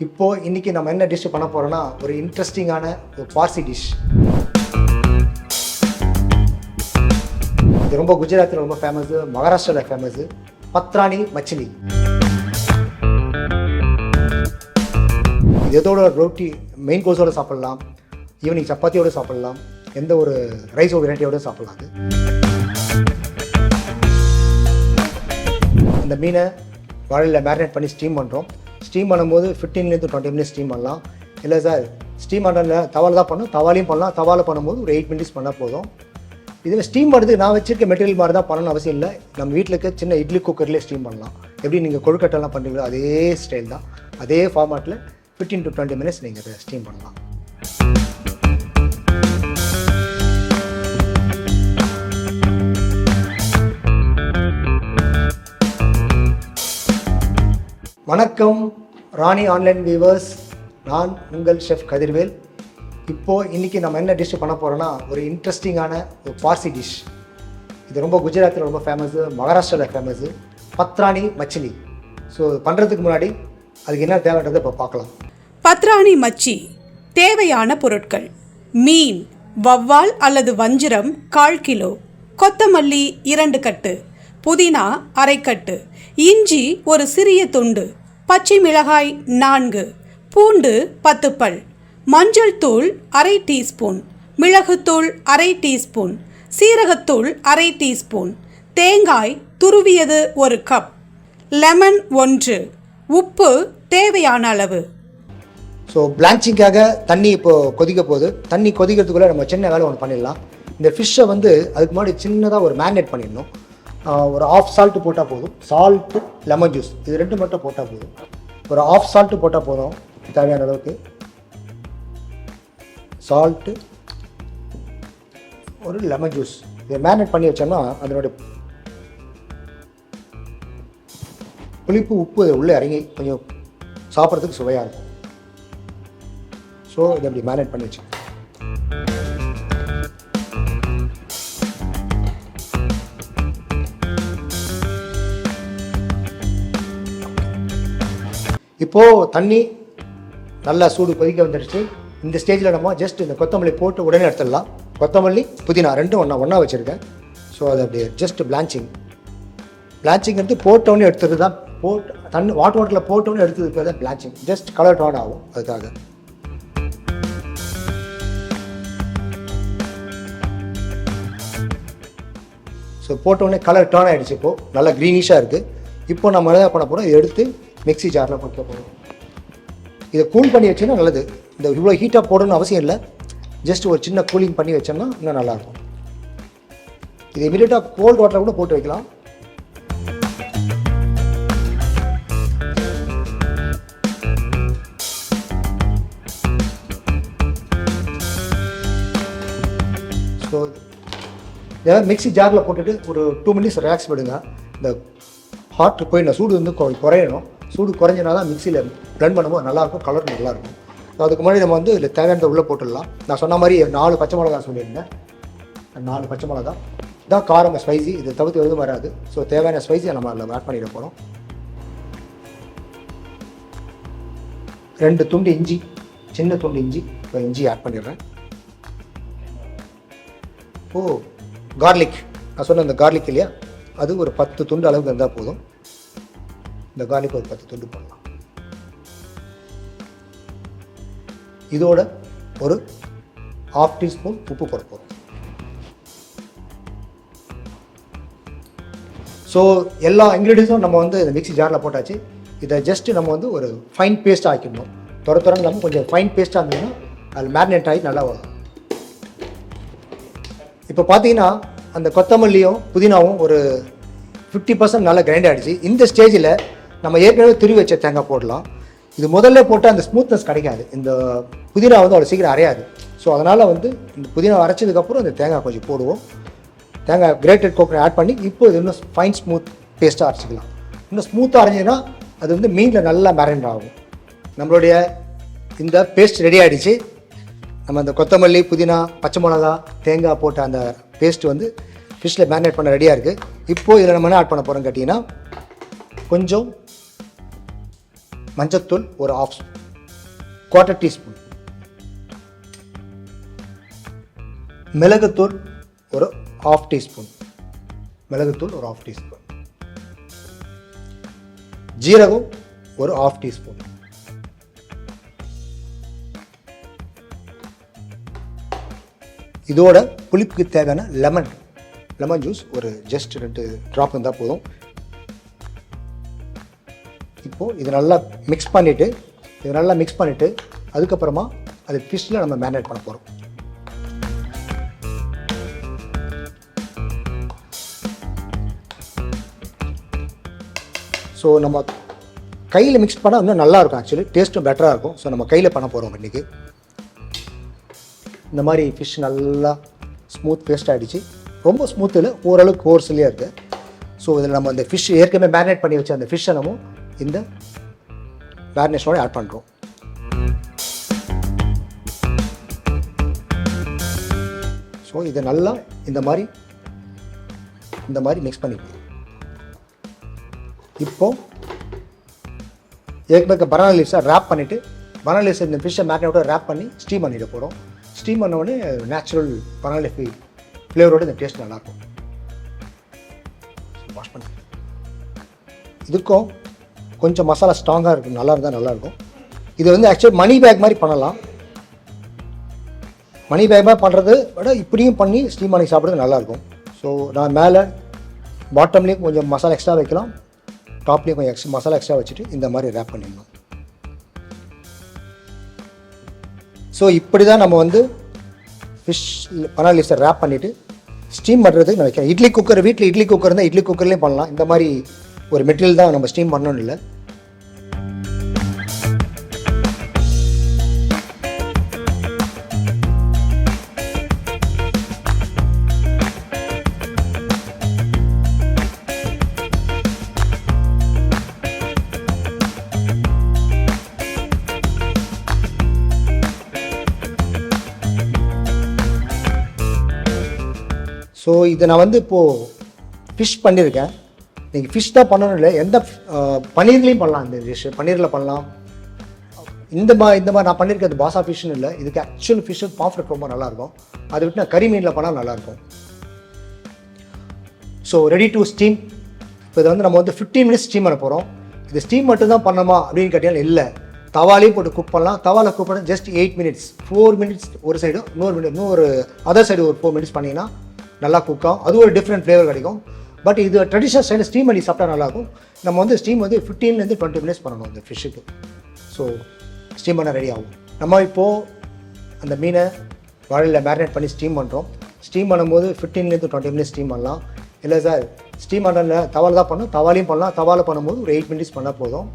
இப்போ இன்னைக்கு நம்ம என்ன டிஷ் பண்ண போறோம்னா ஒரு இன்ட்ரெஸ்டிங்கான ஒரு பார்சி டிஷ் இது ரொம்ப குஜராத்தில் ரொம்ப ஃபேமஸ் மகாராஷ்டிராவில் ஃபேமஸ் பத்ராணி மச்சிலி. இது எதோட ரொட்டி மெயின் கோர்ஸோட சாப்பிடலாம் ஈவினிங் சப்பாத்தியோட சாப்பிடலாம் எந்த ஒரு ரைஸ் வெரைட்டியோட சாப்பிடலாம் அது. அந்த மீனை வாழையில் மேரினேட் பண்ணி ஸ்டீம் பண்ணுறோம் ஸ்டீம் பண்ணும்போது ஃபிஃப்டீன்லேருந்து டுவெண்ட்டி மினிட்ஸ் ஸ்டீம் பண்ணலாம். இல்லை சார் ஸ்டீம் பண்ணல தவால் தான் பண்ணணும். தவாலையும் பண்ணலாம். தவால பண்ணும்போது ஒரு எயிட் மினிட்ஸ் பண்ணால் போதும். இதில் ஸ்டீம் பண்ணுறதுக்கு நான் வச்சிருக்க மெட்டீரியல் மாதிரி தான் பண்ணணும் அவசியம் இல்லை. நம்ம வீட்டில் இருக்க சின்ன இட்லி குக்கர்லேயே ஸ்டீம் பண்ணலாம். எப்படி நீங்கள் கொழுக்கட்டெல்லாம் பண்ணுறீங்களோ அதே ஸ்டைல் தான். அதே ஃபார்மேட்டில் ஃபிஃப்டீன் டு டுவெண்ட்டி மினிட்ஸ் நீங்கள் அதை ஸ்டீம் பண்ணலாம். வணக்கம் ராணி ஆன்லைன் வியூவர்ஸ் நான் உங்கள் ஷெஃப் கதிர்வேல். இப்போது இன்றைக்கி நம்ம என்ன டிஷ் பண்ண போகிறோன்னா ஒரு இன்ட்ரெஸ்டிங்கான ஒரு பார்சி டிஷ் இது ரொம்ப குஜராத்தில் ரொம்ப ஃபேமஸு மகாராஷ்டிராவில் ஃபேமஸு பத்ராணி மச்சிலி. ஸோ பண்ணுறதுக்கு முன்னாடி அதுக்கு என்ன தேவைன்றதை இப்போ பார்க்கலாம். பத்ராணி மச்சி தேவையான பொருட்கள். மீன் வவ்வால் அல்லது வஞ்சிரம் கால் கிலோ. கொத்தமல்லி இரண்டு கட்டு. புதினா அரைக்கட்டு இஞ்சி ஒரு சிறிய துண்டு. பச்சை மிளகாய் நான்கு பூண்டு பத்து பல் மஞ்சள் தூள் அரை டீஸ்பூன் மிளகுத்தூள் அரை டீஸ்பூன் சீரகத்தூள் அரை டீஸ்பூன் தேங்காய் துருவியது ஒரு கப் லெமன் ஒன்று உப்பு தேவையான அளவு. ஸோ பிளான்ச்சிங்காக தண்ணி இப்போது கொதிக்க போகுது. தண்ணி கொதிக்கிறதுக்குள்ளே நம்ம சின்ன வேலை ஒன்று பண்ணிடலாம். இந்த ஃபிஷ்ஷை வந்து அதுக்கு முன்னாடி சின்னதாக ஒரு மேரினேட் பண்ணிடணும். ஒரு ஆஃப் சால்ட்டு போட்டால் போதும். சால்ட்டு லெமன் ஜூஸ் இது ரெண்டு மட்டும் போட்டால் போதும். ஒரு ஆஃப் சால்ட்டு போட்டால் போதும். தேவையான அளவுக்கு. சால்ட்டு ஒரு லெமன் ஜூஸ் இதை மேரினேட் பண்ணி வச்சோம்னா அதனுடைய புளிப்பு உப்பு உள்ளே இறங்கி கொஞ்சம் சாப்பிட்றதுக்கு சுவையாக இருக்கும். ஸோ இதை அப்படி மேனேட் பண்ணி வச்சுக்கோங்க இப்போது தண்ணி நல்லா சூடு கொதிக்க வந்துடுச்சு இந்த ஸ்டேஜில் நம்ம ஜஸ்ட் இந்த கொத்தமல்லி போட்டு உடனே எடுத்துடலாம். கொத்தமல்லி புதினா ரெண்டும் ஒன்றா ஒன்றா வச்சுருக்கேன். ஸோ அது அப்படியே ஜஸ்ட் பிளான்ச்சிங் பிளான்ச்சிங் வந்து போட்டோன்னு எடுத்துறது தான். போட் தண்ணி வாட்டர் வாட்டரில் போட்டோன்னு எடுத்தது தான் பிளான்ச்சிங் ஜஸ்ட் கலர் டோன் ஆகும் அதுக்காக. ஸோ போட்டோடனே கலர் டேர்ன் ஆகிடுச்சு இப்போது நல்லா க்ரீனிஷாக இருக்குது இப்போ நம்ம என்ன பண்ண போகிறோம் எடுத்து மிக்ஸி ஜாரில் போட்டு போகிறோம் இதை கூல் பண்ணி வச்சோன்னா நல்லது. இந்த இவ்வளோ ஹீட்டாக போடணும்னு அவசியம் இல்லை. ஜஸ்ட் ஒரு சின்ன கூலிங் பண்ணி வச்சோம்னா இன்னும் நல்லாயிருக்கும். இது இமீடியட்டாக கோல்டு வாட்டரில் கூட போட்டு வைக்கலாம். ஸோ ஏதாவது மிக்ஸி ஜாரில் போட்டுட்டு ஒரு டூ மினிட்ஸ் ரிலாக்ஸ் பண்ணுங்க இந்த ஹாட் போய் நான் சூடு வந்து கொ- குறையணும். சூடு குறைஞ்சினா தான் மிக்சியில் ப்ளெண்ட் பண்ணும்போது நல்லாயிருக்கும் கலர் நல்லாயிருக்கும். ஸோ அதுக்கு முன்னாடி நம்ம வந்து இதில் தேவையானதை உள்ளே போட்டுடலாம். நான் சொன்ன மாதிரி நாலு பச்சை மிளகா சொல்லியிருந்தேன். நாலு பச்சை மிளகா. இதான் காரம் ஸ்பைசி இது தவிர்த்து எதுவும் வராது. ஸோ தேவையான ஸ்பைசி நம்ம அதில் ஆட் பண்ணிட போகிறோம் ரெண்டு துண்டு இஞ்சி சின்ன துண்டு இஞ்சி. இப்போ இஞ்சி ஆட் பண்ணிடுறேன். ஓ கார்லிக் நான் சொன்ன இந்த கார்லிக் இல்லையா? அது ஒரு பத்து துண்டு அளவுக்கு இருந்தால் போதும். இந்த கார்லிக் ஒரு பத்து துண்டு போடலாம் இதோட ஒரு ஹாஃப் டீஸ்பூன் உப்பு போட போகிறோம் ஸோ எல்லா இன்க்ரீடியன்ஸும் நம்ம வந்து இந்த மிக்ஸி ஜாரில் போட்டாச்சு. இதை ஜஸ்ட் நம்ம வந்து ஒரு ஃபைன் பேஸ்ட்டாக ஆக்கிடணும். துற துறன்னு இல்லாமல் கொஞ்சம் ஃபைன் பேஸ்ட்டாக இருந்ததுன்னா அதில் மேரினேட் ஆகி நல்லா வரும். இப்போ பார்த்தீங்கன்னா அந்த கொத்தமல்லியும் புதினாவும் ஒரு ஃபிஃப்டி பர்சன்ட் நல்லா கிரைண்ட் ஆகிடுச்சு இந்த ஸ்டேஜில் நம்ம ஏற்கனவே துருவி வச்ச தேங்காய் போடலாம். இது முதல்ல போட்டால் அந்த ஸ்மூத்னஸ் கிடைக்காது. இந்த புதினா வந்து அவ்வளோ சீக்கிரம் அரையாது. ஸோ அதனால் வந்து இந்த புதினா அரைச்சதுக்கப்புறம் இந்த தேங்காய் கொஞ்சம் போடுவோம். தேங்காய் கிரேட்டட் கோகனட் ஆட் பண்ணி இப்போ இது இன்னும் ஃபைன் ஸ்மூத் பேஸ்ட்டாக அரைச்சிக்கலாம். இன்னும் ஸ்மூத்தாக அரைஞ்சதுன்னா அது வந்து மீனில் நல்லா மேரினேட் ஆகும். நம்மளுடைய இந்த பேஸ்ட் ரெடி ஆகிடுச்சு நம்ம அந்த கொத்தமல்லி புதினா பச்சை மிளகா தேங்காய் போட்ட அந்த பேஸ்ட் வந்து ஃபிஷ்ஷில் மேரினேட் பண்ண ரெடியாக இருக்குது இப்போது இதில் நம்ம என்ன ஆட் பண்ண போகிறோம் கேட்டிங்கன்னா கொஞ்சம் மஞ்சத்தூள் ஒரு ஆஃப் குவார்ட்டர் டீஸ்பூன் மிளகுத்தூள் ஒரு ஆஃப் டீஸ்பூன் மிளகுத்தூள் ஒரு ஆஃப் டீஸ்பூன் ஜீரகம் ஒரு ஆஃப் டீஸ்பூன் இதோட புளிப்புக்கு தேவையான லெமன் லெமன் ஜூஸ் ஒரு ஜஸ்ட் ரெண்டு ட்ராப் இருந்தால் போதும். இப்போது இது நல்லா மிக்ஸ் பண்ணிவிட்டு இது நல்லா மிக்ஸ் பண்ணிவிட்டு அதுக்கப்புறமா அது ஃபிஷ்ஷில் நம்ம மேரினேட் பண்ண போகிறோம் ஸோ நம்ம கையில் மிக்ஸ் பண்ணால் இன்னும் நல்லாயிருக்கும் ஆக்சுவலி டேஸ்ட்டும் பெட்டராக இருக்கும். ஸோ நம்ம கையில் பண்ண போகிறோம் இன்றைக்கி இந்த மாதிரி ஃபிஷ் நல்லா ஸ்மூத் பேஸ்ட் ஆகிடுச்சு ரொம்ப ஸ்மூத்தில் ஓரளவுக்கு கோர்ஸ்லேயே இருக்குது ஸோ இதில் நம்ம அந்த ஃபிஷ் ஏற்கனவே மேரினேட் பண்ணி வச்ச அந்த ஃபிஷ்ஷை நம்ம இந்த மேரினேஷனோட ஆட் பண்ணுறோம் ஸோ இதை நல்லா இந்த மாதிரி இந்த மாதிரி மிக்ஸ் பண்ணிக்கணும் இப்போ ஏற்கனவே பனானா லீவ்ஸை ரேப் பண்ணிவிட்டு பனானா லீவ்ஸ் இந்த ஃபிஷ்ஷை மேரினேட்டோட ரேப் பண்ணி ஸ்டீம் பண்ணிட்டு போகிறோம் ஸ்டீம் பண்ண உடனே நேச்சுரல் பனானா லீஃப் ஃப்ளேவரோட இந்த டேஸ்ட் நல்லாயிருக்கும் வாஷ் பண்ணி இதுக்கும் கொஞ்சம் மசாலா ஸ்ட்ராங்காக இருக்கும் நல்லா இருந்தால் நல்லாயிருக்கும் இது வந்து ஆக்சுவலி மணி பேக் மாதிரி பண்ணலாம். மணி பேக் மாதிரி பண்ணுறது விட இப்படியும் பண்ணி ஸ்டீம் பண்ணி சாப்பிட்றது நல்லாயிருக்கும் ஸோ நான் மேலே பாட்டம்லேயும் கொஞ்சம் மசாலா எக்ஸ்ட்ரா வைக்கலாம். டாப்லேயும் கொஞ்சம் எக்ஸ்ட்ரா மசாலா எக்ஸ்ட்ரா வச்சுட்டு இந்த மாதிரி ரேப் பண்ணிடணும் ஸோ இப்படி தான் நம்ம வந்து ஃபிஷ் பனாலி லீவ்ஸை ரேப் பண்ணிவிட்டு ஸ்டீம் பண்ணுறதுக்கு நான் வைக்கிறேன் இட்லி குக்கர் வீட்டில் இட்லி குக்கர் இருந்தால் இட்லி குக்கர்லேயும் பண்ணலாம். இந்த மாதிரி ஒரு மெட்டீரியல் தான் நம்ம ஸ்டீம் பண்ணணும் இல்லை. ஸோ இதை நான் வந்து இப்போது ஃபிஷ் பண்ணியிருக்கேன். நீங்கள் ஃபிஷ் தான் பண்ணணும் இல்லை எந்த பன்னீர்லேயும் பண்ணலாம். இந்த டிஷ் பன்னீரில் பண்ணலாம். இந்த மா இந்த மாதிரி நான் பண்ணியிருக்கிறது பாசா ஃபிஷ்னு இல்லை. இதுக்கு ஆக்சுவல் ஃபிஷ்ஷு பாஃப்ரெட் ரொம்ப நல்லாயிருக்கும் அதை விட்டு நான் கறி மீனில் பண்ணால் நல்லாயிருக்கும் ஸோ ரெடி டு ஸ்டீம் இப்போ இதை வந்து நம்ம வந்து ஃபிஃப்டீன் மினிட்ஸ் ஸ்டீம் பண்ண போகிறோம் இது ஸ்டீம் மட்டும் தான் பண்ணணுமா அப்படின்னு கேட்டீங்கன்னா இல்லை. தவாலையும் போட்டு குக் பண்ணலாம். தவால குக் பண்ண just eight minutes four minutes ஒரு சைடு இன்னொரு மினிட் இன்னொரு அதர் சைடு ஒரு ஃபோர் மினிட்ஸ் பண்ணிங்கன்னா நல்லா குக் ஆகும் அது ஒரு டிஃப்ரெண்ட் ஃப்ளேவர் கிடைக்கும். பட் இது ட்ரெடிஷ்னல் ஸ்டைலில் ஸ்டீம் பண்ணி சாப்பிட்டா நல்லாயிருக்கும். நம்ம வந்து ஸ்டீம் வந்து ஃபிஃப்டீன்லேருந்து டுவெண்ட்டி மினிட்ஸ் பண்ணணும் அந்த ஃபிஷ்ஷுக்கு ஸோ ஸ்டீம் பண்ண ரெடி ஆகும். நம்ம இப்போது அந்த மீனை வாழையில் மேரினேட் பண்ணி ஸ்டீம் பண்ணுறோம் ஸ்டீம் பண்ணும்போது ஃபிஃப்டீன்லேருந்து டுவெண்ட்டி மினிட்ஸ் ஸ்டீம் பண்ணலாம். இல்லை சார் ஸ்டீம் பண்ணல தவால் தான் பண்ணணும். தவாலையும் பண்ணலாம். தவால் பண்ணும்போது ஒரு எயிட் மினிட்ஸ் பண்ணால் போதும்.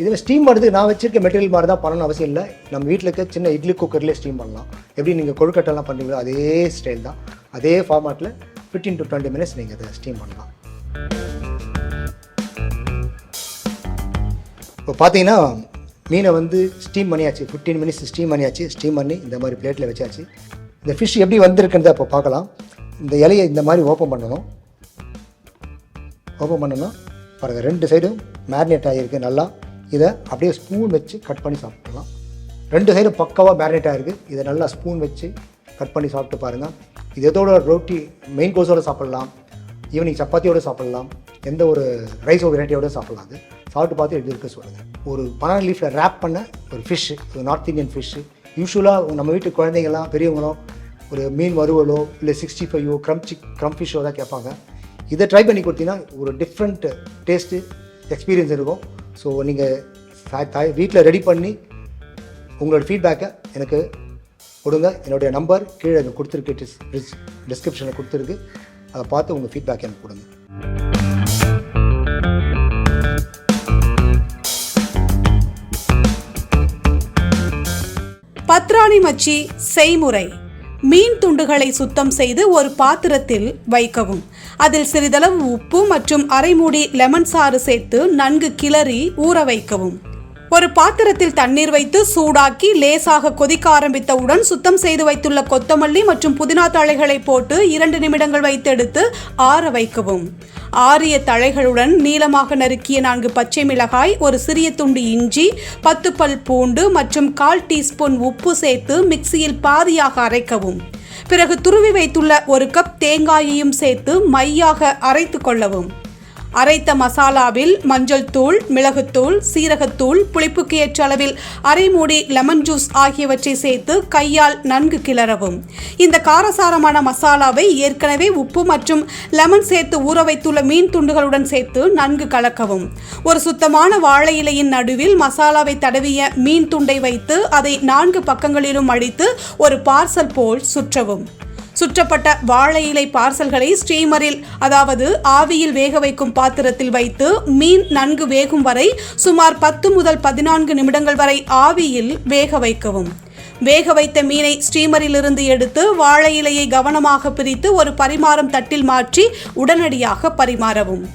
இதில் ஸ்டீம் பண்ணுறதுக்கு நான் வச்சிருக்க மெட்டீரியல் மாதிரி தான் பண்ணணும் அவசியம் இல்லை. நம்ம வீட்டில் இருக்க சின்ன இட்லி குக்கர்லேயே ஸ்டீம் பண்ணலாம். எப்படி நீங்கள் கொழுக்கட்டெல்லாம் பண்ணுறீங்களோ அதே ஸ்டைல் தான். அதே ஃபார்மேட்டில் ஃபிஃப்டீன் டு டுவெண்ட்டி மினிட்ஸ் நீங்கள் அதை ஸ்டீம் பண்ணலாம். இப்போ பார்த்தீங்கன்னா மீனை வந்து ஸ்டீம் பண்ணியாச்சு. ஃபிஃப்டீன் மினிட்ஸ் ஸ்டீம் பண்ணியாச்சு. ஸ்டீம் பண்ணி இந்த மாதிரி பிளேட்டில் வச்சாச்சு. இந்த ஃபிஷ் எப்படி வந்திருக்குன்றத இப்போ பார்க்கலாம். இந்த இலையை இந்த மாதிரி ஓப்பன் பண்ணணும். ஓப்பன் பண்ணணும். பாருங்கள் ரெண்டு சைடும் மேரினேட் ஆகிருக்கு நல்லா. இதை அப்படியே ஸ்பூன் வச்சு கட் பண்ணி சாப்பிடலாம். ரெண்டு சைடும் பக்காவாக மேரினேட் ஆகிருக்கு இதை நல்லா ஸ்பூன் வச்சு கட் பண்ணி சாப்பிட்டு பாருங்கள் இது எதோட ரொட்டி மெயின் கோர்ஸோடு சாப்பிட்லாம். ஈவினிங் சப்பாத்தியோடு சாப்பிட்லாம். எந்த ஒரு ரைஸ் வெரைட்டியோடு சாப்பிட்லாம். அது சாப்பிட்டு பார்த்து எப்படி இருக்க சொல்லுங்கள் ஒரு பனானா லீஃபில் ரேப் பண்ண ஒரு ஃபிஷ்ஷு ஒரு நார்த் இந்தியன் ஃபிஷ்ஷு யூஸ்வலாக நம்ம வீட்டு குழந்தைங்கள்லாம் பெரியவங்களும் ஒரு மீன் வறுவலோ இல்லை சிக்ஸ்டி ஃபைவோ க்ரம் சிக் க்ரம் ஃபிஷ்ஷோ தான் கேட்பாங்க. இதை ட்ரை பண்ணி கொடுத்தீங்கன்னா ஒரு டிஃப்ரெண்ட் டேஸ்ட்டு எக்ஸ்பீரியன்ஸ் இருக்கும். ஸோ நீங்கள் வீட்டில் ரெடி பண்ணி உங்களோட ஃபீட்பேக்கை எனக்கு கொடுங்க. என்னுடைய நம்பர் கீழே எனக்கு கொடுத்துருக்கு டிஸ் டிஸ்கிரிப்ஷனில் கொடுத்துருக்கு. அதை பார்த்து உங்கள் ஃபீட்பேக் எனக்கு கொடுங்க. பத்ராணி மச்சி செய்முறை. மீன் துண்டுகளை சுத்தம் செய்து ஒரு பாத்திரத்தில் வைக்கவும். அதில் சிறிதளவு உப்பு மற்றும் அரைமூடி லெமன் சாறு சேர்த்து நன்கு கிளறி ஊற வைக்கவும். ஒரு பாத்திரத்தில் தண்ணீர் வைத்து சூடாக்கி லேசாக கொதிக்க ஆரம்பித்தவுடன் சுத்தம் செய்து வைத்துள்ள கொத்தமல்லி மற்றும் புதினா தழைகளை போட்டு இரண்டு நிமிடங்கள் வைத்தெடுத்து ஆற வைக்கவும். ஆறிய தழைகளுடன் நீளமாக நறுக்கிய நான்கு பச்சை மிளகாய் ஒரு சிறிய துண்டு இஞ்சி பத்து பல் பூண்டு மற்றும் கால் டீஸ்பூன் உப்பு சேர்த்து மிக்சியில் பாதியாக அரைக்கவும். பிறகு துருவி வைத்துள்ள ஒரு கப் தேங்காயையும் சேர்த்து மையாக அரைத்து கொள்ளவும். அரைத்த மசாலாவில் மஞ்சள் தூள் மிளகுத்தூள் சீரகத்தூள் புளிப்புக்கு ஏற்ற அளவில் அரை மூடி லெமன் ஜூஸ் ஆகியவற்றை சேர்த்து கையால் நன்கு கிளறவும். இந்த காரசாரமான மசாலாவை ஏற்கனவே உப்பு மற்றும் லெமன் சேர்த்து ஊற வைத்துள்ள மீன் துண்டுகளுடன் சேர்த்து நன்கு கலக்கவும். ஒரு சுத்தமான வாழை இலையின் நடுவில் மசாலாவை தடவிய மீன் துண்டை வைத்து அதை நான்கு பக்கங்களிலும் அடித்து ஒரு பார்சல் போல் சுற்றவும். சுற்றப்பட்ட வாழை இலை பார்சல்களை ஸ்டீமரில் அதாவது ஆவியில் வேக வைக்கும் பாத்திரத்தில் வைத்து மீன் நன்கு வேகும் வரை சுமார் பத்து முதல் பதினான்கு நிமிடங்கள் வரை ஆவியில் வேக வைக்கவும். வேக வைத்த மீனை ஸ்டீமரிலிருந்து எடுத்து வாழை இலையை கவனமாக பிரித்து ஒரு பரிமாறும் தட்டில் மாற்றி உடனடியாக பரிமாறவும்.